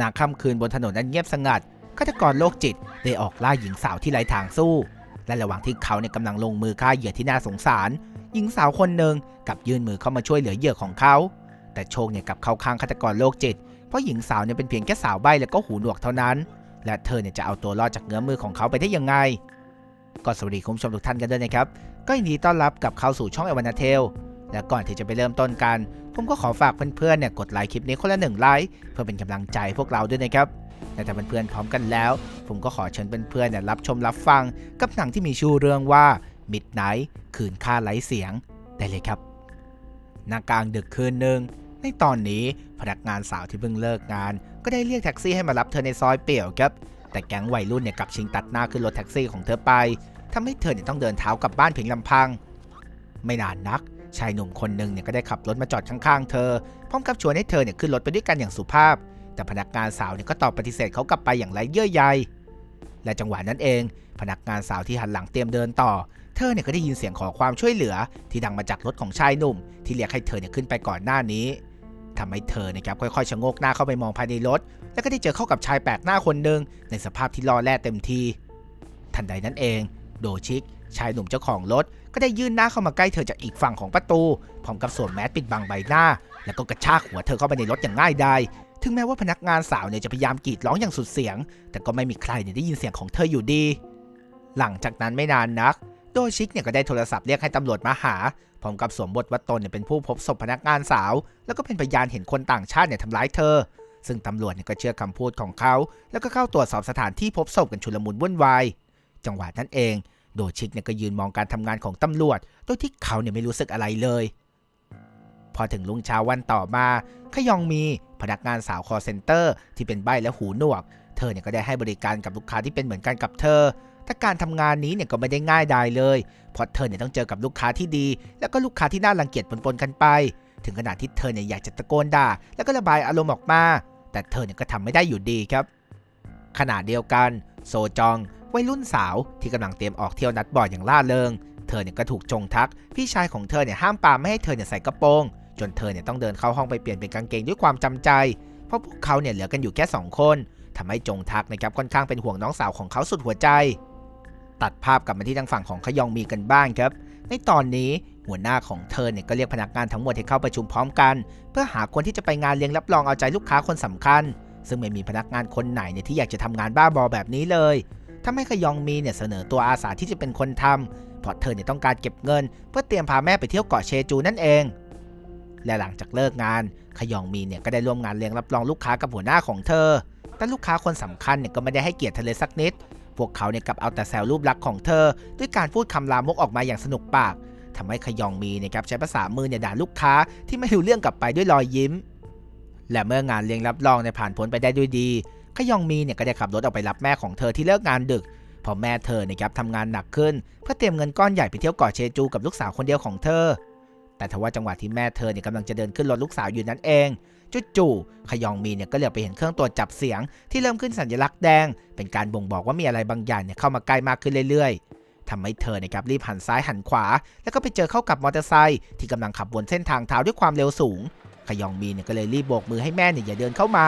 นางค่ำคืนบนถนนนั้นเงียบสงัดฆาตกรโรคจิตได้ออกล่าหญิงสาวที่ไร้ทางสู้ และระหว่างที่เขาเนี่ยกำลังลงมือฆ่าเหยื่อที่น่าสงสาร หญิงสาวคนหนึ่งกับยื่นมือเข้ามาช่วยเหลือเหยื่อของเขา แต่โชคเนี่ยกับเข้าข้างฆาตกรโรคจิต เพราะหญิงสาวเนี่ยเป็นเพียงแค่สาวใบ้และก็หูหนวกเท่านั้น และเธอเนี่ยจะเอาตัวรอดจากเงื้อมือของเขาไปได้ยังไง ก็สวัสดีคุณผู้ชมทุกท่านกันด้วยนะครับ ก็ยินดีต้อนรับกับเข้าสู่ช่องเอวานาเทลและก่อนที่จะไปเริ่มต้นกัน ผมก็ขอฝากเพื่อนๆเนี่ยกดไลค์คลิปนี้คนละหนึ่งไลค์เพื่อเป็นกำลังใจพวกเราด้วยนะครับและถ้าเพื่อนๆพร้อมกันแล้ว ผมก็ขอเชิญเพื่อนๆเนี่ยรับชมรับฟัง กับหนังที่มีชื่อเรื่องว่า Midnight คืนค่าไร้เสียงได้เลยครับนากลางดึกคืนหนึ่งในตอนนี้พนักงานสาวที่เพิ่งเลิกงาน ก็ได้เรียกแท็กซี่ให้มารับเธอในซอยเปี่ยวครับ แต่แก๊งวัยรุ่นเนี่ยกลับชิงตัดหน้าขึ้นรถแท็กซี่ของเธอไปทำให้เธอเนี่ยต้องเดินเท้ากลับบ้านเพียงลำพัง ไม่นานนัก ชายหนุ่มคนหนึ่งเนี่ยก็ได้ขับรถมาจอดข้างๆ เธอ พร้อมกับชวนให้เธอเนี่ยขึ้นรถไปด้วยกันอย่างสุภาพ แต่พนักงานสาวเนี่ยก็ตอบปฏิเสธเขากลับไปอย่างไร้เยื่อใย และจังหวะนั้นเอง พนักงานสาวที่หันหลังเตรียมเดินต่อ เธอเนี่ยก็ได้ยินเสียงขอความช่วยเหลือ ที่ดังมาจากรถของชายหนุ่ม ที่เรียกให้เธอเนี่ยขึ้นไปก่อนหน้านี้ทำให้เธอนะครับค่อยๆชะโงกหน้าเข้าไปมองภายในรถ แล้วก็ได้เจอเข้ากับชายแปลกหน้าคนหนึ่งในสภาพที่ล่อแร่เต็มที ทันใดนั้นเอง โดชิกชายหนุ่มเจ้าของรถ ก็ได้ยื่นหน้าเข้ามาใกล้เธอจากอีกฝั่งของประตู พร้อมกับสวมแมสปิดบังใบหน้า แล้วก็กระชากหัวเธอเข้าไปในรถอย่างง่ายดายถึงแม้ว่าพนักงานสาวเนี่ยจะพยายามกรีดร้องอย่างสุดเสียง แต่ก็ไม่มีใครเนี่ยได้ยินเสียงของเธออยู่ดี หลังจากนั้นไม่นานนัก โดชิกเนี่ยก็ได้โทรศัพท์เรียกให้ตำรวจมาหา พร้อมกับสวมบทว่าตนเนี่ยเป็นผู้พบศพพนักงานสาว แล้วก็เป็นพยานเห็นคนต่างชาติเนี่ยทำร้ายเธอ ซึ่งตำรวจเนี่ยก็เชื่อคำพูดของเขา แล้วก็เข้าตรวจสอบสถานที่พบศพกันชุลมุนวุ่นวาย จังหวะนั้นเอง โดชิกเนี่ยก็ยืนมองการทำงานของตำรวจ โดยที่เขาเนี่ยไม่รู้สึกอะไรเลย พอถึงรุ่งเช้าวันต่อมาขยองมีพนักงานสาวคอเซ็นเตอร์ที่เป็นใบและหูหนวก เธอเนี่ยก็ได้ให้บริการกับลูกค้าที่เป็นเหมือนกันกับเธอแต่การทำงานนี้เนี่ยก็ไม่ได้ง่ายดายเลย เพราะเธอเนี่ยต้องเจอกับลูกค้าที่ดี แล้วก็ลูกค้าที่น่ารังเกียจปนๆกันไป ถึงขนาดที่เธอเนี่ยอยากจะตะโกนด่า แล้วก็ระบายอารมณ์ออกมา แต่เธอเนี่ยก็ทำไม่ได้อยู่ดีครับขณะเดียวกัน โซจอง วัยรุ่นสาวที่กำลังเตรียมออกเที่ยวนัดบอดอย่างล่าเริง เธอเนี่ยก็ถูกจงทัก พี่ชายของเธอเนี่ยห้ามปามไม่ให้เธอเนี่ยใส่กระโปรง จนเธอเนี่ยต้องเดินเข้าห้องไปเปลี่ยนเป็นกางเกงด้วยความจำใจ เพราะพวกเขาเนี่ยเหลือกันอยู่แค่ 2 คนทำให้จงทักนะครับค่อนข้างเป็นห่วงน้องสาวของเขาสุดหัวใจ ตัดภาพกลับมาที่ทางฝั่งของขยองมีกันบ้างครับ ในตอนนี้หัวหน้าของเธอเนี่ยก็เรียกพนักงานทั้งหมดให้เข้าประชุมพร้อมกัน เพื่อหาคนที่จะไปงานเลี้ยงรับรองเอาใจลูกค้าคนสำคัญ ซึ่งไม่มีพนักงานคนไหนเนี่ยที่อยากจะทำงานบ้าบอแบบนี้เลย ทำให้ขยองมีเนี่ยเสนอตัวอาสาที่จะเป็นคนทำเพราะเธอเนี่ยต้องการเก็บเงิน เพื่อเตรียมพาแม่ไปเที่ยวเกาะเชจูนั่นเอง และหลังจากเลิกงานขยองมีเนี่ยก็ได้ร่วมงานเลี้ยงรับรองลูกค้ากับหัวหน้าของเธอ แต่ลูกค้าคนสำคัญเนี่ยก็ไม่ได้ให้เกียรติเธอเลยสักนิด พวกเขาเนี่ยกลับเอาแต่แซวรูปลักษณ์ของเธอ ด้วยการพูดคำลามกออกมาอย่างสนุกปากทำให้ขยองมีเนี่ยครับใช้ภาษามือเนี่ยด่าลูกค้าที่ไม่รู้เรื่องกลับไปด้วยรอยยิ้ม และเมื่องานเลี้ยงรับรองในยผ่านพ้นไปได้ด้วยดี ขยองมีเนี่ยก็ได้ขับรถออกไปรับแม่ของเธอที่เลิกงานดึกพอแม่เธอเนี่ยครับทำงานหนักขึ้น เพื่อเตรียมเงินก้อนใหญ่ไปเที่ยวเกาะเชจูกับลูกสาวคนเดียวของเธอ แต่ทว่าจังหวะที่แม่เธอเนี่ยกำลังจะเดินขึ้นรถลูกสาวอยู่นั้นเองจู่ๆขยองมีเนี่ยก็เหลือไปเห็นเครื่องตรวจจับเสียง ที่เริ่มขึ้นสัญลักษณ์แดง เป็นการบ่งบอกว่ามีอะไรบางอย่างเนี่ยเข้ามาใกล้มากขึ้นเรื่อยๆทำให้เธอนะครับรีบหันซ้ายหันขวา แล้วก็ไปเจอเข้ากับมอเตอร์ไซค์ที่กำลังขับบนเส้นทางเท้าด้วยความเร็วสูงขยองมีเนี่ยก็เลยรีบโบกมือให้แม่เนี่ยอย่าเดินเข้ามา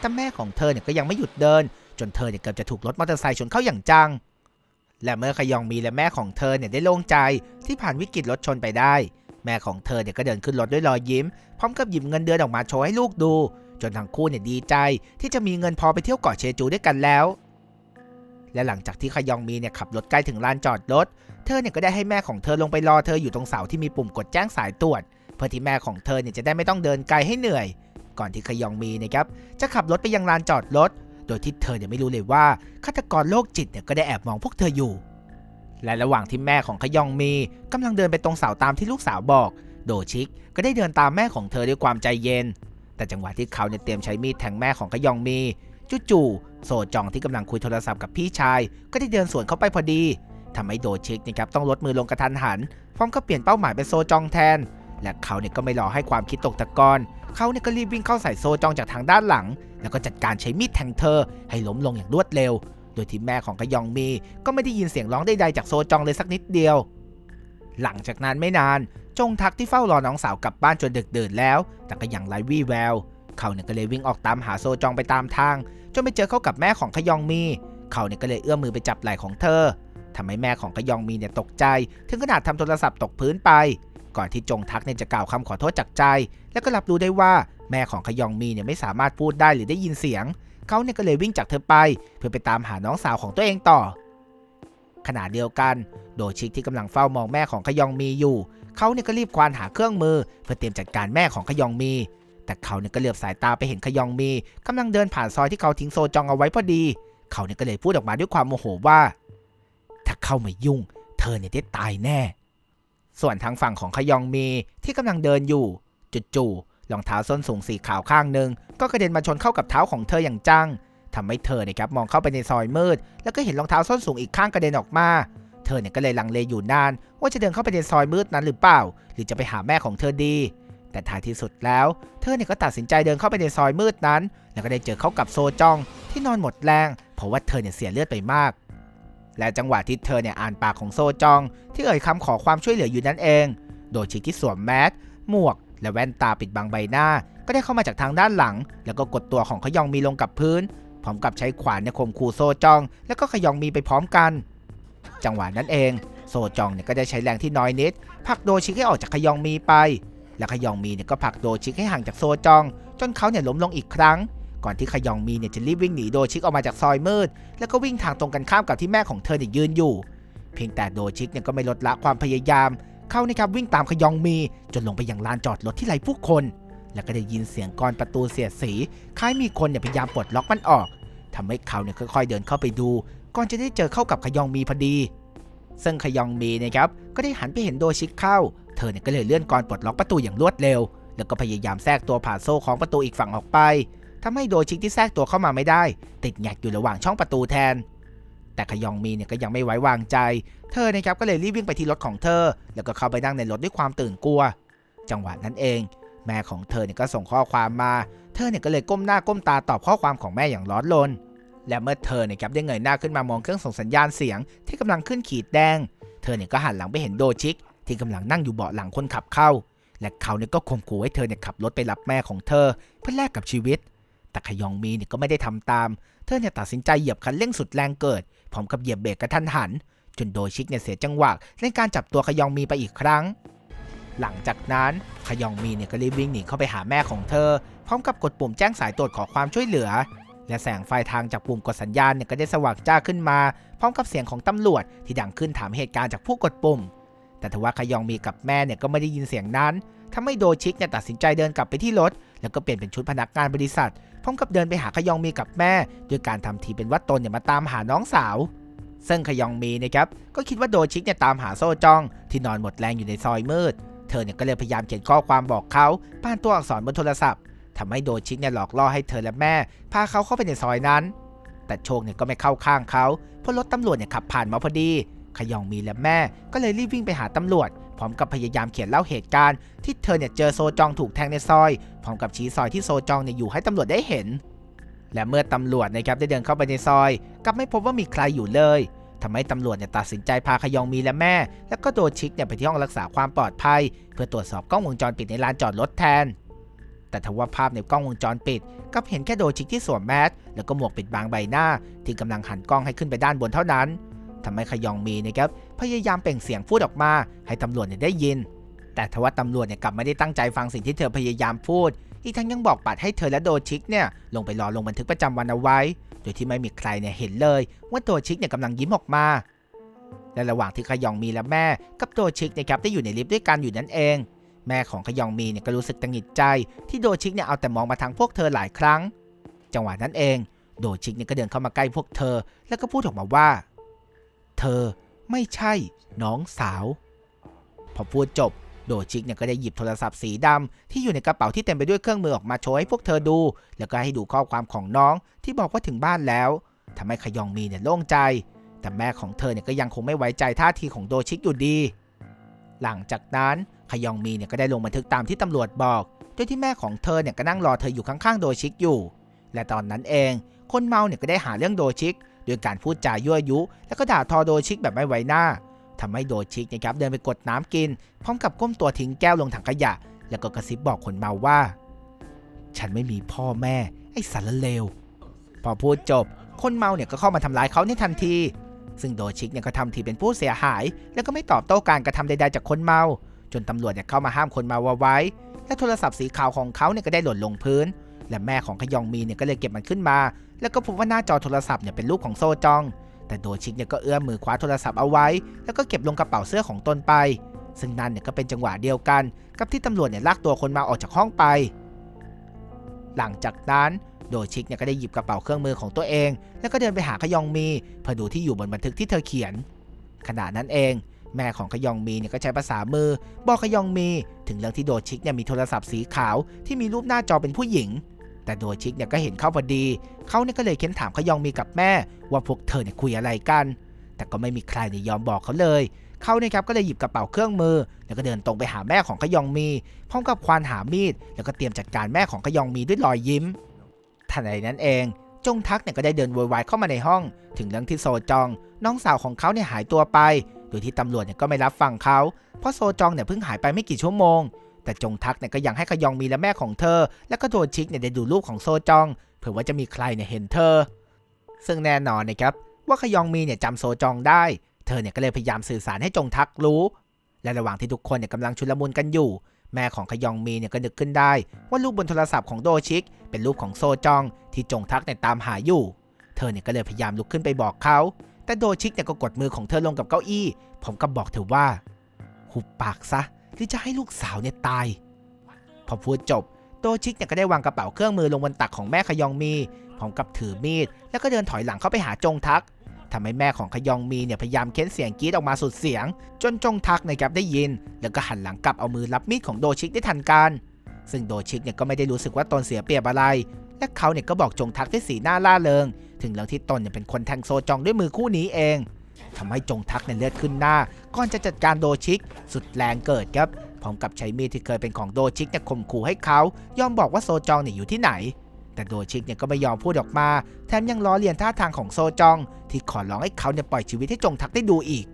แต่แม่ของเธอเนี่ยก็ยังไม่หยุดเดิน จนเธอเนี่ยเกือบจะถูกรถมอเตอร์ไซค์ชนเข้าอย่างจัง และเมื่อขยองมีและแม่ของเธอเนี่ยได้โล่งใจที่ผ่านวิกฤตรถชนไปได้ แม่ของเธอเนี่ยก็เดินขึ้นรถด้วยรอยยิ้ม พร้อมกับหยิบเงินเดือนออกมาโชว์ให้ลูกดู จนทั้งคู่เนี่ยดีใจ ที่จะมีเงินพอไปเที่ยวเกาะเชจูด้วยกันแล้ว และหลังจากที่ขยองมีเนี่ยขับรถใกล้ถึงลานจอดรถ เธอเนี่ยก็ได้ให้แม่ของเธอลงไปรอเธออยู่ตรงเสาที่มีปุ่มกดแจ้งสายตรวจ เพื่อที่แม่ของเธอเนี่ยจะได้ไม่ต้องเดินไกลให้เหนื่อย ก่อนที่ขยองมีนะครับจะขับรถไปยังลานจอดรถ โดยที่เธอเนี่ยไม่รู้เลยว่าฆาตกรโรคจิตเนี่ยก็ได้แอบมองพวกเธออยู่ และระหว่างที่แม่ของขยองมีกำลังเดินไปตรงเสาตามที่ลูกสาวบอก โดชิกก็ได้เดินตามแม่ของเธอด้วยความใจเย็น แต่จังหวะที่เขาเนี่ยเตรียมใช้มีดแทงแม่ของขยองมีจู่ๆโซจองที่กำลังคุยโทรศัพท์กับพี่ชาย ก็ได้เดินสวนเข้าไปพอดีทำให้โดชิกนะครับต้องลดมือลงกระทันหันพร้อมกับเปลี่ยนเป้าหมายเป็นโซจองแทน และเขาเนี่ยก็ไม่รอให้ความคิดตกตะกอน เขาเนี่ยก็รีบวิ่งเข้าใส่โซจองจากทางด้านหลัง แล้วก็จัดการใช้มีดแทงเธอ ให้ล้มลงอย่างรวดเร็ว โดยที่แม่ของขยองมี ก็ไม่ได้ยินเสียงร้องใดๆจากโซจองเลยสักนิดเดียว หลังจากนั้นไม่นาน จงทักที่เฝ้ารอน้องสาวกลับบ้านจนดึกดื่นแล้ว แต่ก็ยังไร้วี่แวว เขาเนี่ยก็เลยวิ่งออกตามหาโซจองไปตามทาง จนไปเจอเข้ากับแม่ของขยองมี เขาเนี่ยก็เลยเอื้อมมือไปจับไหล่ของเธอทำให้แม่ของขยองมีเนี่ยตกใจ ถึงขนาดทำโทรศัพท์ตกพื้นไป ก่อนที่จงทักเนี่ยจะกล่าวคำขอโทษจากใจ แล้วก็รับรู้ได้ว่าแม่ของขยองมีเนี่ยไม่สามารถพูดได้หรือได้ยินเสียง เขาเนี่ยก็เลยวิ่งจากเธอไป เพื่อไปตามหาน้องสาวของตัวเองต่อ ขณะเดียวกัน โดชิกที่กำลังเฝ้ามองแม่ของขยองมีอยู่ เขาเนี่ยก็รีบควานหาเครื่องมือ เพื่อเตรียมจัดการแม่ของขยองมี แต่เขาเนี่ยก็เหลือบสายตาไปเห็นขยองมีกำลังเดินผ่านซอยที่เขาทิ้งโซจองเอาไว้พอดี เขาเนี่ยก็เลยพูดออกมาด้วยความโมโหว่า ถ้าเข้ามายุ่ง เธอเนี่ยได้ตายแน่ ส่วนทางฝั่งของขยองมีที่กำลังเดินอยู่จู่ๆรองเท้าส้นสูงสีขาวข้างหนึ่งก็กระเด็นมาชนเข้ากับเท้าของเธออย่างจังทำให้เธอเนี่ยครับมองเข้าไปในซอยมืด แล้วก็เห็นรองเท้าส้นสูงอีกข้างกระเด็นออกมา เธอเนี่ยก็เลยลังเลอยู่นาน ว่าจะเดินเข้าไปในซอยมืดนั้นหรือเปล่า หรือจะไปหาแม่ของเธอดี แต่ท้ายที่สุดแล้ว เธอเนี่ยก็ตัดสินใจเดินเข้าไปในซอยมืดนั้น แล้วก็ได้เจอเข้ากับโซจองที่นอนหมดแรงเพราะว่าเธอเนี่ยเสียเลือดไปมาก และจังหวะที่เธอเนี่ยอ่านปากของโซจอง ที่เอ่ยคำขอความช่วยเหลืออยู่นั่นเอง โดยชิคที่สวมแมสหมวก และแว่นตาปิดบังใบหน้า ก็ได้เข้ามาจากทางด้านหลัง แล้วก็กดตัวของขยองมีลงกับพื้นพร้อมกับใช้ขวานเนี่ยข่มขู่โซจอง แล้วก็ขยองมีไปพร้อมกัน จังหวะนั้นเอง โซจองเนี่ยก็ได้ใช้แรงที่น้อยนิดผลักโดชิกให้ออกจากขยองมีไป และขยองมีเนี่ยก็ผลักโดชิกให้ห่างจากโซจอง จนเขาเนี่ยล้มลงอีกครั้ง ก่อนที่ขยองมีเนี่ยจะรีบวิ่งหนีโดชิกออกมาจากซอยมืด แล้วก็วิ่งทางตรงกันข้ามกับที่แม่ของเธอเนี่ยยืนอยู่ เพียงแต่โดชิกเนี่ยก็ไม่ลดละความพยายาม เข้านะครับวิ่งตามขยองมี จนลงไปยังลานจอดรถที่ไร้ผู้คน แล้วก็ได้ยินเสียงกรนประตูเสียดสี คล้ายมีคนเนี่ยพยายามปลดล็อกมันออกทำให้เขาเนี่ยค่อยๆเดินเข้าไปดู ก่อนจะได้เจอเข้ากับขยองมีพอดี ซึ่งขยองมีนะครับก็ได้หันไปเห็นโดชิกเข้า เธอเนี่ยก็เลยเลื่อนกรนปลดล็อกประตูอย่างรวดเร็ว แล้วก็พยายามแทรกตัวผ่านโซ่ของประตูอีกฝั่งออกไป ทำให้โดชิกที่แทรกตัวเข้ามาไม่ได้ ติดแงกอยู่ระหว่างช่องประตูแทน แต่ขยองมีเนี่ยก็ยังไม่ไว้วางใจ เธอนะครับก็เลยรีบวิ่งไปที่รถของเธอ แล้วก็เข้าไปนั่งในรถด้วยความตื่นกลัว จังหวะนั้นเอง แม่ของเธอเนี่ยก็ส่งข้อความมา เธอเนี่ยก็เลยก้มหน้าก้มตาตอบข้อความของแม่อย่างร้อนรนและเมื่อเธอเนี่ยครับได้เงยหน้าขึ้นมามองเครื่องส่งสัญญาณเสียง ที่กำลังขึ้นขีดแดง เธอเนี่ยก็หันหลังไปเห็นโดชิก ที่กำลังนั่งอยู่เบาะหลังคนขับเข้า และเขาเนี่ยก็ข่มขู่ให้เธอเนี่ยขับรถไปรับแม่ของเธอ เพื่อแลกกับชีวิต แต่ขยองมีเนี่ยก็ไม่ได้ทำตาม เธอเนี่ยตัดสินใจเหยียบคันเร่งสุดแรงเกิด พร้อมกับเหยียบเบรกกระทันหัน จนโดชิกเนี่ยเสียจังหวะในการจับตัวขยองมีไปอีกครั้ง หลังจากนั้นขยองมีเนี่ยก็รีบวิ่งหนีเข้าไปหาแม่ของเธอ พร้อมกับกดปุ่มแจ้งสายตรวจขอความช่วยเหลือ และแสงไฟทางจากปุ่มกดสัญญาณเนี่ยก็ได้สว่างจ้าขึ้นมา พร้อมกับเสียงของตำรวจที่ดังขึ้นถามเหตุการณ์จากผู้กดปุ่ม แต่ทว่าขยองมีกับแม่เนี่ยก็ไม่ได้ยินเสียงนั้นทำให้โดชิกเนี่ยตัดสินใจเดินกลับไปที่รถ แล้วก็เปลี่ยนเป็นชุดพนักงานบริษัท พร้อมกับเดินไปหาขยองมีกับแม่ด้วยการทำทีเป็นว่าตนเนี่ยมาตามหาน้องสาว ซึ่งขยองมีนะครับก็คิดว่าโดชิกเนี่ยตามหาโซ่จอง ที่นอนหมดแรงอยู่ในซอยมืด เธอเนี่ยก็เลยพยายามเขียนข้อความบอกเขาผ่านตัวอักษรบนโทรศัพท์ทำให้โดชิกเนี่ยหลอกล่อให้เธอและแม่ พาเขาเข้าไปในซอยนั้น แต่โชคเนี่ยก็ไม่เข้าข้างเขาเพราะรถตำรวจเนี่ยขับผ่านมาพอดีขยองมีและแม่ก็เลยรีบวิ่งไปหาตำรวจ พร้อมกับพยายามเขียนเล่าเหตุการณ์ที่เธอเนี่ยเจอโซจองถูกแทงในซอย พร้อมกับชี้ซอยที่โซจองเนี่ยอยู่ให้ตำรวจได้เห็น และเมื่อตำรวจนะครับได้เดินเข้าไปในซอยกลับไม่พบว่ามีใครอยู่เลยทำให้ตำรวจเนี่ยตัดสินใจพาขยองมีและแม่ แล้วก็โดชิกเนี่ยไปที่ห้องรักษาความปลอดภัย เพื่อตรวจสอบกล้องวงจรปิดในลานจอดรถแทน แต่ทว่าภาพในกล้องวงจรปิดกลับเห็นแค่โดชิกที่สวมแมสแล้วก็หมวกปิดบังใบหน้า ที่กำลังหันกล้องให้ขึ้นไปด้านบนเท่านั้น ทำให้ขยองมีนะครับพยายามเปล่งเสียงพูดออกมา ให้ตำรวจเนี่ยได้ยิน แต่ทว่าตำรวจเนี่ยกลับไม่ได้ตั้งใจฟังสิ่งที่เธอพยายามพูด อีกทั้งยังบอกปัดให้เธอและโดชิกเนี่ยลงไปรอลงบันทึกประจำวันเอาไว้ โดยที่ไม่มีใครเนี่ยเห็นเลย ว่าโดชิกเนี่ยกำลังยิ้มออกมา และระหว่างที่ขยองมีและแม่กับโดชิกนะครับได้อยู่ในลิฟต์ด้วยกันอยู่นั่นเองแม่ของขยองมีเนี่ยก็รู้สึกตังหงิดใจ ที่โดชิกเนี่ยเอาแต่มองมาทางพวกเธอหลายครั้ง จังหวะนั้นเอง โดชิกเนี่ยก็เดินเข้ามาใกล้พวกเธอ แล้วก็พูดออกมาว่า เธอไม่ใช่น้องสาว พอพูดจบ โดชิกเนี่ยก็ได้หยิบโทรศัพท์สีดำที่อยู่ในกระเป๋าที่เต็มไปด้วยเครื่องมือออกมาโชว์ให้พวกเธอดู แล้วก็ให้ดูข้อความของน้องที่บอกว่าถึงบ้านแล้วทำให้ขยองมีเนี่ยโล่งใจ แต่แม่ของเธอเนี่ยก็ยังคงไม่ไว้ใจท่าทีของโดชิกอยู่ดี หลังจากนั้นขยองมีเนี่ยก็ได้ลงบันทึกตามที่ตำรวจบอกโดยที่แม่ของเธอเนี่ยก็นั่งรอเธออยู่ข้างๆโดชิกอยู่ และตอนนั้นเอง คนเมาเนี่ยก็ได้หาเรื่องโดชิก โดยการพูดจายั่วยุ แล้วก็ด่าทอโดชิกแบบไม่ไว้หน้าทำให้โดชิกนะครับเดินไปกดน้ำกิน พร้อมกับก้มตัวทิ้งแก้วลงถังขยะ แล้วก็กระซิบบอกคนเมาว่า ฉันไม่มีพ่อแม่ไอ้สารเลว พอพูดจบ คนเมาเนี่ยก็เข้ามาทำร้ายเขาในทันที ซึ่งโดชิกเนี่ยก็ทำทีเป็นผู้เสียหาย แล้วก็ไม่ตอบโต้การกระทำใดๆจากคนเมา จนตำรวจเนี่ยเข้ามาห้ามคนเมาไว้ และโทรศัพท์สีขาวของเขาเนี่ยก็ได้หล่นลงพื้น และแม่ของขยองมีเนี่ยก็เลยเก็บมันขึ้นมา แล้วก็พบว่าหน้าจอโทรศัพท์เนี่ยเป็นรูปของโซจอง แต่โดชิกเนี่ยก็เอื้อมมือคว้าโทรศัพท์เอาไว้ แล้วก็เก็บลงกระเป๋าเสื้อของตนไป ซึ่งนั่นเนี่ยก็เป็นจังหวะเดียวกัน กับที่ตำรวจเนี่ยลากตัวคนมาออกจากห้องไป หลังจากนั้นโดชิกเนี่ยก็ได้หยิบกระเป๋าเครื่องมือของตัวเอง แล้วก็เดินไปหาขยองมีเพื่อดูที่อยู่บนบันทึกที่เธอเขียน ขณะนั้นเอง แม่ของขยองมีเนี่ยก็ใช้ภาษามือ บอกขยองมี ถึงเรื่องที่โดชิกเนี่ยมีโทรศัพท์สีขาวที่มีรูปหน้าจอเป็นผู้หญิง แต่โดยชิกเนี่ยก็เห็นเข้าพอดี เขาเนี่ยก็เลยเค้นถามขยองมีกับแม่ ว่าพวกเธอเนี่ยคุยอะไรกัน แต่ก็ไม่มีใครเนี่ยยอมบอกเขาเลย เขาเนี่ยครับก็เลยหยิบกระเป๋าเครื่องมือ แล้วก็เดินตรงไปหาแม่ของขยองมี พร้อมกับควานหามีด แล้วก็เตรียมจัดการแม่ของขยองมีด้วยรอยยิ้มทันใดนั้นเอง จงทักเนี่ยก็ได้เดินโวยวายเข้ามาในห้อง ถึงเรื่องที่โซจอง น้องสาวของเขาเนี่ยหายตัวไป โดยที่ตำรวจเนี่ยก็ไม่รับฟังเขา เพราะโซจองเนี่ยเพิ่งหายไปไม่กี่ชั่วโมง แต่จงทักเนี่ยก็ยังให้ขยองมีและแม่ของเธอ และก็โดนชิกเนี่ยได้ดูรูปของโซจองเผื่อว่าจะมีใครเนี่ยเห็นเธอ ซึ่งแน่นอนนะครับว่าขยองมีเนี่ยจำโซจองได้ เธอเนี่ยก็เลยพยายามสื่อสารให้จงทักรู้ และระหว่างที่ทุกคนเนี่ยกำลังชุลมุนกันอยู่ แม่ของขยองมีเนี่ยก็นึกขึ้นได้ ว่ารูปบนโทรศัพท์ของโดชิก เป็นรูปของโซจอง ที่จงทักเนี่ยตามหาอยู่ เธอเนี่ยก็เลยพยายามลุกขึ้นไปบอกเขา แต่โดชิกเนี่ยก็กดมือของเธอลงกับเก้าอี้ ผมก็บอกเธอว่าหุบปากซะ หรือจะให้ลูกสาวเนี่ยตาย พอพูดจบโดชิกเนี่ยก็ได้วางกระเป๋าเครื่องมือลงบนตักของแม่ขยองมีพร้อมกับถือมีด แล้วก็เดินถอยหลังเข้าไปหาจงทักทำให้แม่ของขยองมีเนี่ยพยายามเค้นเสียงกรีดออกมาสุดเสียง จนจงทักนะครับได้ยิน แล้วก็หันหลังกลับเอามือรับมีดของโดชิกได้ทันการ ซึ่งโดชิกเนี่ยก็ไม่ได้รู้สึกว่าตนเสียเปรียบอะไร และเขาเนี่ยก็บอกจงทักด้วยสีหน้าล่าเริง ถึงเรื่องที่ตนเนี่ยเป็นคนแทงโซจองด้วยมือคู่นี้เอง ทำให้จงทักเนี่ยเลือดขึ้นหน้า ก่อนจะจัดการโดชิก สุดแรงเกิดครับพร้อมกับใช้มีดที่เคยเป็นของโดชิกเนี่ยข่มขู่ให้เขา ยอมบอกว่าโซจองเนี่ยอยู่ที่ไหน แต่โดชิกเนี่ยก็ไม่ยอมพูดออกมา แถมยังล้อเลียนท่าทางของโซจอง ที่ขอร้องให้เขาเนี่ยปล่อยชีวิตให้จงทักได้ดูอีก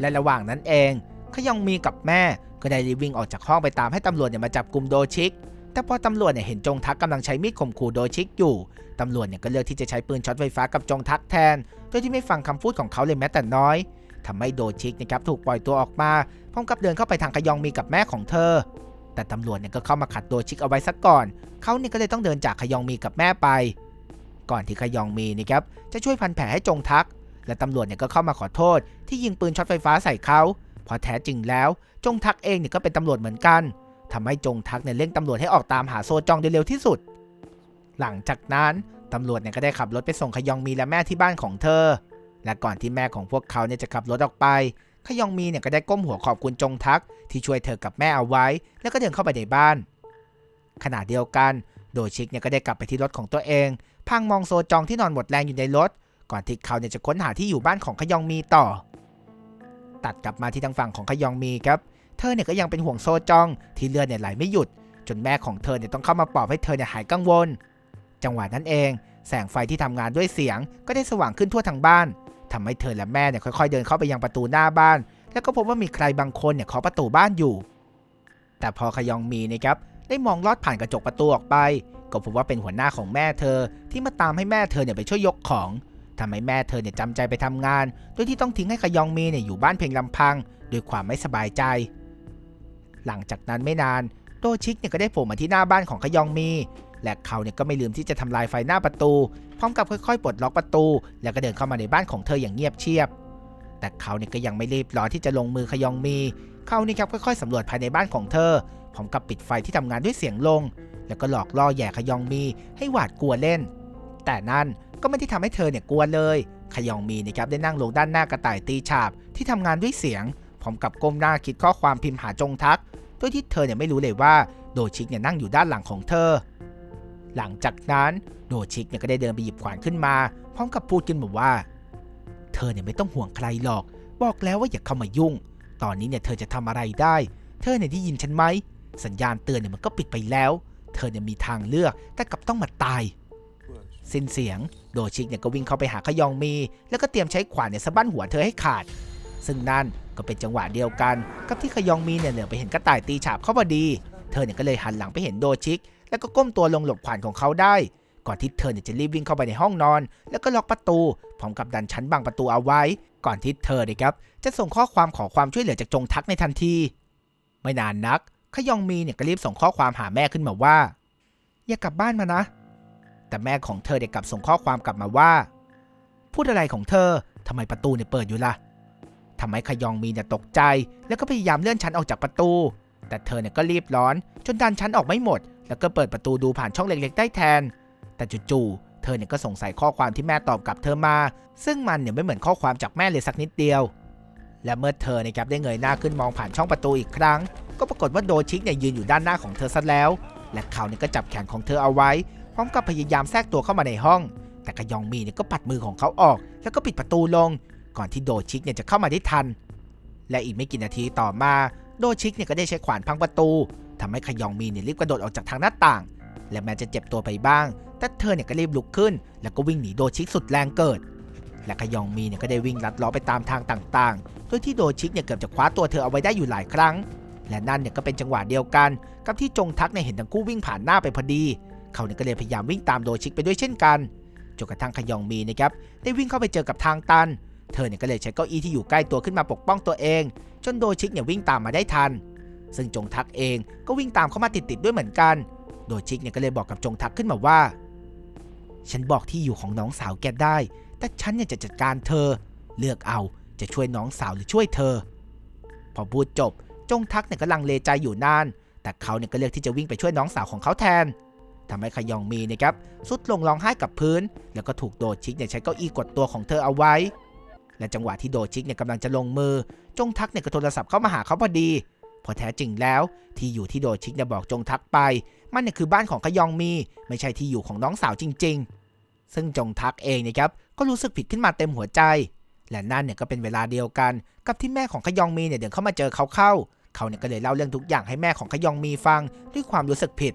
และระหว่างนั้นเองขยองมีกับแม่ ก็ได้รีวิ่งออกจากห้องไปตามให้ตำรวจเนี่ยมาจับกลุ่มโดชิก แต่พอตำรวจเนี่ยเห็นจงทักกำลังใช้มีดข่มขู่โดชิกอยู่ ตำรวจเนี่ยก็เลือกที่จะใช้ปืนช็อตไฟฟ้ากับจงทักแทน โดยที่ไม่ฟังคำพูดของเขาเลยแม้แต่น้อยทำให้โดชิกนะครับถูกปล่อยตัวออกมาพร้อมกับเดินเข้าไปทางขยองมีกับแม่ของเธอ แต่ตำรวจเนี่ยก็เข้ามาขัดโดชิกเอาไว้ซะก่อน เขาเนี่ยก็เลยต้องเดินจากขยองมีกับแม่ไป ก่อนที่ขยองมีนะครับจะช่วยพันแผลให้จงทัก และตำรวจเนี่ยก็เข้ามาขอโทษ ที่ยิงปืนช็อตไฟฟ้าใส่เขาเพราะแท้จริงแล้ว จงทักเองเนี่ยก็เป็นตำรวจเหมือนกันทำให้จงทักเนี่ยเร่งตำรวจให้ออกตามหาโซจองโดยเร็วที่สุด หลังจากนั้น ตำรวจเนี่ยก็ได้ขับรถไปส่งขยองมีและแม่ที่บ้านของเธอ และก่อนที่แม่ของพวกเขาเนี่ยจะขับรถออกไป ขยองมีเนี่ยก็ได้ก้มหัวขอบคุณจงทัก ที่ช่วยเธอกับแม่เอาไว้ แล้วก็เดินเข้าไปในบ้าน ขณะเดียวกัน โดชิกเนี่ยก็ได้กลับไปที่รถของตัวเอง พังมองโซจองที่นอนหมดแรงอยู่ในรถ ก่อนที่เขาเนี่ยจะค้นหาที่อยู่บ้านของขยองมีต่อ ตัดกลับมาที่ทางฝั่งของขยองมีครับเธอเนี่ยก็ยังเป็นห่วงโซจองที่เลือดเนี่ยไหลไม่หยุด จนแม่ของเธอเนี่ยต้องเข้ามาปลอบให้เธอเนี่ยหายกังวล จังหวะนั้นเอง แสงไฟที่ทำงานด้วยเสียงก็ได้สว่างขึ้นทั่วทั้งบ้านทำให้เธอและแม่เนี่ยค่อยๆ เดินเข้าไปยังประตูหน้าบ้าน แล้วก็พบว่ามีใครบางคนเนี่ยเคาะประตูบ้านอยู่ แต่พอขยองมีนะครับได้มองลอดผ่านกระจกประตูออกไป ก็พบว่าเป็นหัวหน้าของแม่เธอ ที่มาตามให้แม่เธอเนี่ยไปช่วยยกของทำให้แม่เธอเนี่ยจำใจไปทำงาน โดยที่ต้องทิ้งให้ขยองมีเนี่ยอยู่บ้านเพียงลำพังด้วยความไม่สบายใจ หลังจากนั้นไม่นานโดชิกเนี่ยก็ได้โผล่มาที่หน้าบ้านของขยองมี และเขาเนี่ยก็ไม่ลืมที่จะทำลายไฟหน้าประตู พร้อมกับค่อยๆปลดล็อกประตู แล้วก็เดินเข้ามาในบ้านของเธออย่างเงียบเชียบ แต่เขาเนี่ยก็ยังไม่รีบร้อนที่จะลงมือขยองมี เขานี่ครับค่อยๆสำรวจภายในบ้านของเธอ พร้อมกับปิดไฟที่ทำงานด้วยเสียงลง แล้วก็หลอกล่อแย่ขยองมี ให้หวาดกลัวเล่น แต่นั่นก็ไม่ได้ทำให้เธอเนี่ยกลัวเลยขยองมีนะครับได้นั่งลงด้านหน้ากระต่ายตีฉาบที่ทำงานด้วยเสียง พร้อมกับก้มหน้าคิดข้อความพิมพ์หาจงทักโดยที่เธอเนี่ยไม่รู้เลยว่าโดชิกเนี่ยนั่งอยู่ด้านหลังของเธอ หลังจากนั้นโดชิกเนี่ยก็ได้เดินไปหยิบขวานขึ้นมา พร้อมกับพูดขึ้นมาว่า เธอเนี่ยไม่ต้องห่วงใครหรอก บอกแล้วว่าอย่าเข้ามายุ่ง ตอนนี้เนี่ยเธอจะทำอะไรได้ เธอเนี่ยได้ยินฉันไหม สัญญาณเตือนเนี่ยมันก็ปิดไปแล้ว เธอเนี่ยมีทางเลือกแต่กลับต้องมาตายสิ้นเสียง โดชิกเนี่ยก็วิ่งเข้าไปหาขยองมี แล้วก็เตรียมใช้ขวานเนี่ยสะบั้นหัวเธอให้ขาด ซึ่งนั่นก็เป็นจังหวะเดียวกัน กับที่ขยองมีเนี่ยเหลือไปเห็นกระต่ายตีฉาบเข้าพอดี เธอเนี่ยก็เลยหันหลังไปเห็นโดชิก แล้วก็ก้มตัวลงหลบขวานของเขาได้ ก่อนที่เธอเนี่ยจะรีบวิ่งเข้าไปในห้องนอน แล้วก็ล็อกประตูพร้อมกับดันชั้นบังประตูเอาไว้ ก่อนที่เธอนี่ยครับจะส่งข้อความขอความช่วยเหลือจากจงทักในทันที ไม่นานนักขยองมีเนี่ยก็รีบส่งข้อความหาแม่ขึ้นมาว่า อย่ากลับบ้านมานะ แต่แม่ของเธอเด็กกลับส่งข้อความกลับมาว่า พูดอะไรของเธอทำไมประตูเนี่ยเปิดอยู่ล่ะทำให้ขยองมีเนี่ยตกใจ แล้วก็พยายามเลื่อนชั้นออกจากประตู แต่เธอเนี่ยก็รีบร้อน จนดันชั้นออกไม่หมด แล้วก็เปิดประตูดูผ่านช่องเล็กๆ ได้แทน แต่จู่ๆเธอเนี่ยก็สงสัยข้อความที่แม่ตอบกลับเธอมา ซึ่งมันเนี่ยไม่เหมือนข้อความจากแม่เลยสักนิดเดียว และเมื่อเธอนะครับได้เงยหน้าขึ้นมองผ่านช่องประตูอีกครั้ง ก็ปรากฏว่าโดชิกเนี่ยยืนอยู่ด้านหน้าของเธอซะแล้ว และเขาเนี่ยก็จับแขนของเธอเอาไว้ พร้อมกับพยายามแทรกตัวเข้ามาในห้อง แต่กยองมีเนี่ยก็ปัดมือของเขาออก แล้วก็ปิดประตูลง ก่อนที่โดชิกเนี่ยจะเข้ามาได้ทัน และอีกไม่กี่นาทีต่อมา โดชิกเนี่ยก็ได้ใช้ขวานพังประตู ทำให้ขยองมีเนี่ยรีบกระโดดออกจากทางหน้าต่าง และแม้จะเจ็บตัวไปบ้าง แต่เธอเนี่ยก็รีบลุกขึ้น แล้วก็วิ่งหนีโดชิกสุดแรงเกิด และขยองมีเนี่ยก็ได้วิ่งลัดล้อไปตามทางต่างๆโดยที่โดชิกเนี่ยเกือบจะคว้าตัวเธอเอาไว้ได้อยู่หลายครั้ง และนั่นเนี่ยก็เป็นจังหวะเดียวกัน กับที่จงทักเนี่ยเห็นทั้งคู่วิ่งผ่านหน้าไปพอดี เขาเนี่ยก็เลยพยายามวิ่งตามโดชิกไปด้วยเช่นกันจนกระทั่งขยองมีนะครับได้วิ่งเข้าไปเจอกับทางตัน เธอเนี่ยก็เลยใช้เก้าอี้ที่อยู่ใกล้ตัวขึ้นมาปกป้องตัวเอง จนโดชิกเนี่ยวิ่งตามมาได้ทัน ซึ่งจงทักเองก็วิ่งตามเข้ามาติดๆด้วยเหมือนกัน โดยชิกเนี่ยก็เลยบอกกับจงทักขึ้นมาว่า ฉันบอกที่อยู่ของน้องสาวแกได้ แต่ฉันเนี่ยจะจัดการเธอ เลือกเอาจะช่วยน้องสาวหรือช่วยเธอ พอพูดจบจงทักเนี่ยก็ลังเลใจอยู่นาน แต่เขาเนี่ยก็เลือกที่จะวิ่งไปช่วยน้องสาวของเขาแทนทำให้ขยองมีนะครับสุดลงร้องไห้กับพื้น แล้วก็ถูกโดชิกเนี่ยใช้เก้าอี้กดตัวของเธอเอาไว้ และจังหวะที่โดชิกเนี่ยกำลังจะลงมือ จงทักเนี่ยก็โทรศัพท์เข้ามาหาเขาพอดี พอแท้จริงแล้วที่อยู่ที่โดชิกเนี่ยบอกจงทักไป มันเนี่ยคือบ้านของขยองมี ไม่ใช่ที่อยู่ของน้องสาวจริง ๆ ซึ่งจงทักเองนะครับก็รู้สึกผิดขึ้นมาเต็มหัวใจ และนั่นเนี่ยก็เป็นเวลาเดียวกัน กับที่แม่ของขยองมีเนี่ยเดินเข้ามาเจอเขาเข้า เขาเนี่ยก็เลยเล่าเรื่องทุกอย่างให้แม่ของขยองมีฟังด้วยความรู้สึกผิด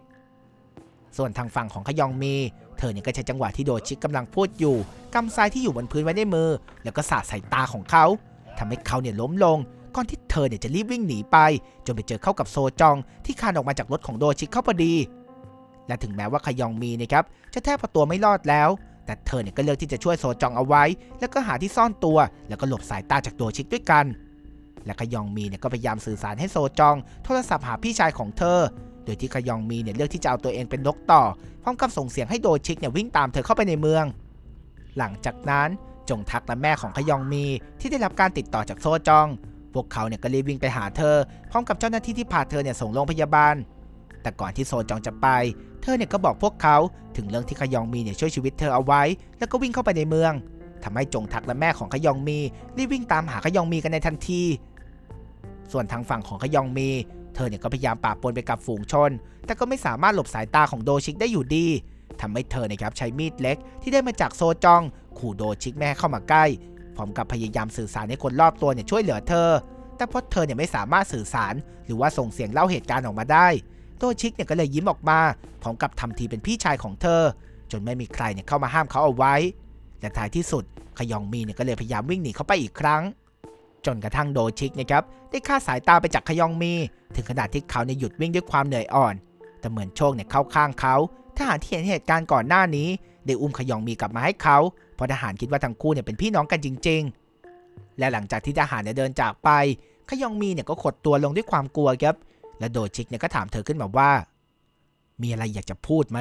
ส่วนทางฝั่งของขยองมี เธอเนี่ยก็ใช้จังหวะที่โดชิกกำลังพูดอยู่กำทรายที่อยู่บนพื้นไว้ในมือ แล้วก็สาดใส่ตาของเขาทำให้เขาเนี่ยล้มลง ก่อนที่เธอเนี่ยจะรีบวิ่งหนีไป จนไปเจอเข้ากับโซจองที่คานออกมาจากรถของโดชิกเข้าพอดี และถึงแม้ว่าขยองมีนะครับจะแทบเอตัวไม่รอดแล้ว แต่เธอเนี่ยก็เลือกที่จะช่วยโซจองเอาไว้ แล้วก็หาที่ซ่อนตัว แล้วก็หลบสายตาจากโดชิกด้วยกัน และขยองมีเนี่ยก็พยายามสื่อสารให้โซจอง โทรศัพท์หาพี่ชายของเธอ โดยที่ขยองมีเนี่ยเลือกที่จะเอาตัวเองเป็นนกต่อ พร้อมกับส่งเสียงให้โดชิกเนี่ยวิ่งตามเธอเข้าไปในเมือง หลังจากนั้นจงทักและแม่ของขยองมีที่ได้รับการติดต่อจากโซจอง พวกเขาเนี่ยก็รีบวิ่งไปหาเธอ พร้อมกับเจ้าหน้าที่ที่พาเธอเนี่ยส่งโรงพยาบาล แต่ก่อนที่โซจองจะไป เธอเนี่ยก็บอกพวกเขาถึงเรื่องที่ขยองมีเนี่ยช่วยชีวิตเธอเอาไว้ แล้วก็วิ่งเข้าไปในเมืองทำให้จงทักและแม่ของขยองมีรีบวิ่งตามหาขยองมีกันในทันที ส่วนทางฝั่งของขยองมี เธอเนี่ยก็พยายามปราบปนไปกับฝูงชน แต่ก็ไม่สามารถหลบสายตาของโดชิกได้อยู่ดีทำให้เธอนะครับใช้มีดเล็กที่ได้มาจากโซจอง ขู่โดชิกแม่เข้ามาใกล้ พร้อมกับพยายามสื่อสารให้คนรอบตัวเนี่ยช่วยเหลือเธอ แต่เพราะเธอเนี่ยไม่สามารถสื่อสาร หรือว่าส่งเสียงเล่าเหตุการณ์ออกมาได้โดชิกเนี่ยก็เลยยิ้มออกมาพร้อมกับทำทีเป็นพี่ชายของเธอ จนไม่มีใครเนี่ยเข้ามาห้ามเขาเอาไว้ และท้ายที่สุดขยองมีเนี่ยก็เลยพยายามวิ่งหนีเข้าไปอีกครั้ง จนกระทั่งโดชิกนะครับได้ฆ่าสายตาไปจากขยองมี ถึงขนาดที่เขาเนี่ยหยุดวิ่งด้วยความเหนื่อยอ่อน แต่เหมือนโชคเนี่ยเข้าข้างเขาทหารที่เห็นเหตุการณ์ก่อนหน้านี้ได้อุ้มขยองมีกลับมาให้เขา เพราะทหารคิดว่าทั้งคู่เนี่ยเป็นพี่น้องกันจริง ๆ และหลังจากที่ทหารเนี่ยเดินจากไปขยองมีเนี่ยก็ขดตัวลงด้วยความกลัวครับ และโดชิกเนี่ยก็ถามเธอขึ้นมาว่า มีอะไรอยากจะพูดไหม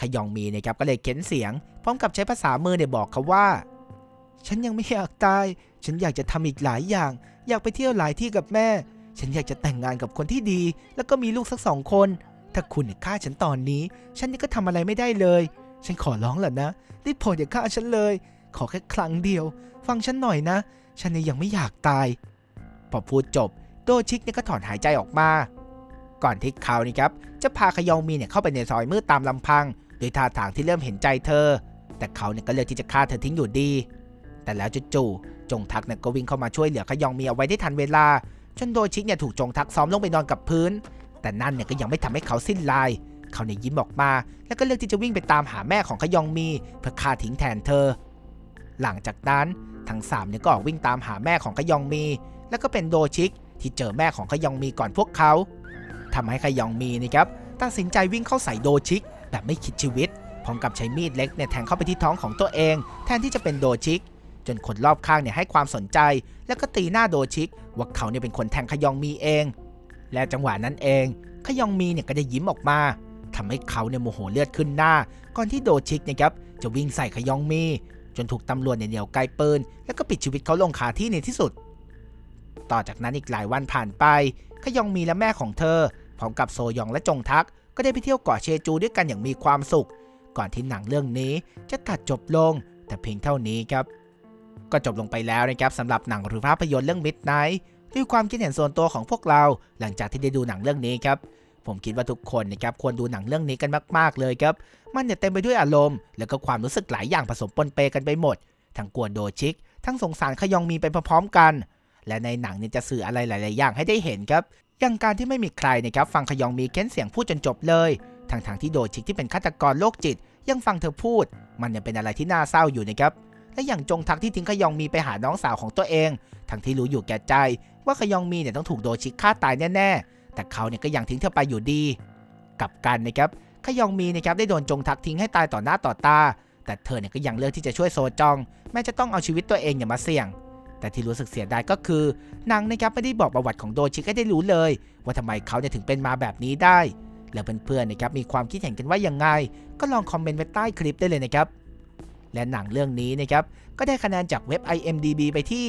ขยองมีเนี่ยครับก็เลยเค้นเสียง พร้อมกับใช้ภาษามือเนี่ยบอกเขาว่า ฉันยังไม่อยากตาย ฉันอยากจะทำอีกหลายอย่าง อยากไปเที่ยวหลายที่กับแม่ ฉันอยากจะแต่งงานกับคนที่ดี แล้วก็มีลูกสักสองคน ถ้าคุณฆ่าฉันตอนนี้ ฉันนี่ก็ทำอะไรไม่ได้เลย ฉันขอร้องแหละนะรีบโปรดอย่าฆ่าฉันเลย ขอแค่ครั้งเดียว ฟังฉันหน่อยนะ ฉันเนี่ยยังไม่อยากตาย พอพูดจบโดชิกเนี่ยก็ถอนหายใจออกมา ก่อนที่เขานี่ครับจะพาขยองมีเนี่ยเข้าไปในซอยมืดตามลำพัง โดยท่าทางที่เริ่มเห็นใจเธอ แต่เขาเนี่ยก็เลือกที่จะฆ่าเธอทิ้งอยู่ดี แต่แล้วจู่ๆจงทักเนี่ยก็วิ่งเข้ามาช่วยเหลือขยองมีเอาไว้ได้ทันเวลาจนโดชิกเนี่ยถูกจงทักซ้อมลงไปนอนกับพื้น แต่นั่นเนี่ยก็ยังไม่ทำให้เขาสิ้นลาย เขาเนี่ยยิ้มออกมา แล้วก็เลือกที่จะวิ่งไปตามหาแม่ของขยองมีเพื่อฆ่าทิ้งแทนเธอ หลังจากนั้นทั้งสามเนี่ยก็ออกวิ่งตามหาแม่ของขยองมี แล้วก็เป็นโดชิกที่เจอแม่ของขยองมีก่อนพวกเขาทำให้ขยองมีนะครับตัดสินใจวิ่งเข้าใส่โดชิก แบบไม่คิดชีวิตพร้อมกับใช้มีดเล็กเนี่ยแทงเข้าไปที่ท้องของตัวเอง แทนที่จะเป็นโดชิก จนคนรอบข้างเนี่ยให้ความสนใจ แล้วก็ตีหน้าโดชิก ว่าเขาเนี่ยเป็นคนแทงขยองมีเอง และจังหวะนั้นเองขยองมีเนี่ยก็ได้ยิ้มออกมา ทำให้เขาเนี่ยโมโหเลือดขึ้นหน้า ก่อนที่โดชิกเนะครับจะวิ่งใส่ขยองมี จนถูกตำรวจเนี่ยเหนี่ยวไกลปืน แล้วก็ปิดชีวิตเขาลงคาที่ในที่สุด ต่อจากนั้นอีกหลายวันผ่านไปขยองมีและแม่ของเธอ พร้อมกับโซยองและจงทัก ก็ได้ไปเที่ยวเกาะเชจูด้วยกันอย่างมีความสุข ก่อนที่หนังเรื่องนี้จะตัดจบลง แต่เพียงเท่านี้ครับ ก็จบลงไปแล้วนะครับสำหรับหนังหรือภาพยนตร์เรื่อง Midnight ด้วยความคิดเห็นส่วนตัวของพวกเรา หลังจากที่ได้ดูหนังเรื่องนี้ครับ ผมคิดว่าทุกคนนะครับควรดูหนังเรื่องนี้กันมาก ๆ เลยครับ มันเนี่ยเต็มไปด้วยอารมณ์ แล้วก็ความรู้สึกหลายอย่างผสมปนเปกันไปหมด ทั้งกวนโดชิก ทั้งสงสารขยองมีไปพร้อมๆกัน และในหนังเนี่ยจะสื่ออะไรหลาย ๆ อย่างให้ได้เห็นครับ อย่างการที่ไม่มีใครนะครับฟังขยองมีเค้นเสียงพูดจนจบเลยทั้งทางๆที่โดชิกที่เป็นฆาตกรโรคจิต ยังฟังเธอพูด มันยังเป็นอะไรที่น่าเศร้าอยู่นะครับและอย่างจงทักที่ทิ้งขยองมีไปหาน้องสาวของตัวเอง ทั้งที่รู้อยู่แก่ใจ ว่าขยองมีเนี่ยต้องถูกโดชิกฆ่าตายแน่ๆ แต่เขาเนี่ยก็ยังทิ้งเธอไปอยู่ดีกลับกันนะครับขยองมีนะครับได้โดนจงทักทิ้งให้ตายต่อหน้าต่อตา แต่เธอเนี่ยก็ยังเลือกที่จะช่วยโซจอง แม้จะต้องเอาชีวิตตัวเองอย่ามาเสี่ยง แต่ที่รู้สึกเสียดายก็คือนางนะครับไม่ได้บอกประวัติของโดชิกให้ได้รู้เลย ว่าทำไมเขาเนี่ยถึงเป็นมาแบบนี้ได้ แล้วเพื่อนๆนะครับมีความคิดเห็นกันว่ายังไง ก็ลองคอมเมนต์ไว้ใต้คลิปได้เลยนะครับและหนังเรื่องนี้นะครับก็ได้คะแนนจากเว็บ IMDB ไปที่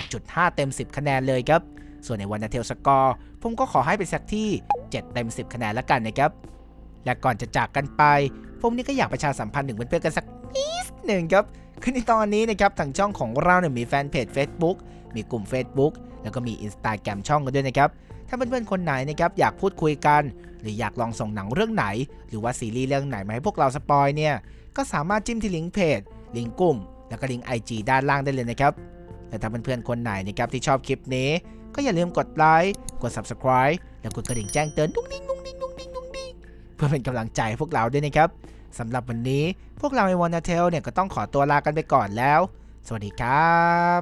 6.5 เต็ม 10 คะแนนเลยครับ ส่วนในวันนาเทลสกอร์ผมก็ขอให้เป็นสักที่ 7 เต็ม 10 คะแนนละกันนะครับ และก่อนจะจากกันไป ผมนี่ก็อยากประชาสัมพันธ์ถึงเพื่อนๆกันสักนิดหนึ่งครับคือในตอนนี้นะครับทางช่องของเราเนี่ยมีแฟนเพจ Facebook มีกลุ่ม Facebook แล้วก็มี Instagram ช่องกันด้วยนะครับถ้าเพื่อนๆคนไหนนะครับอยากพูดคุยกัน หรืออยากลองส่งหนังเรื่องไหน หรือว่าซีรีส์เรื่องไหนมาให้พวกเราสปอยเนี่ยก็สามารถจิ้มที่ลิงก์เพจลิงก์กลุ่ม แล้วก็ลิงก์ IG ด้านล่างได้เลยนะครับ และถ้าเพื่อนๆคนไหนนะครับที่ชอบคลิปนี้ ก็อย่าลืมกดไลค์กด Subscribe แล้วกดกระดิ่งแจ้งเตือนดุ้งดิ้งดุ้งดิ้งดุ้งดิ้งดุ้งดิ้งเพื่อเป็นกำลังใจพวกเราด้วยนะครับสำหรับวันนี้พวกเราในวอนาเทลเนี่ยก็ต้องขอตัวลากันไปก่อนแล้ว สวัสดีครับ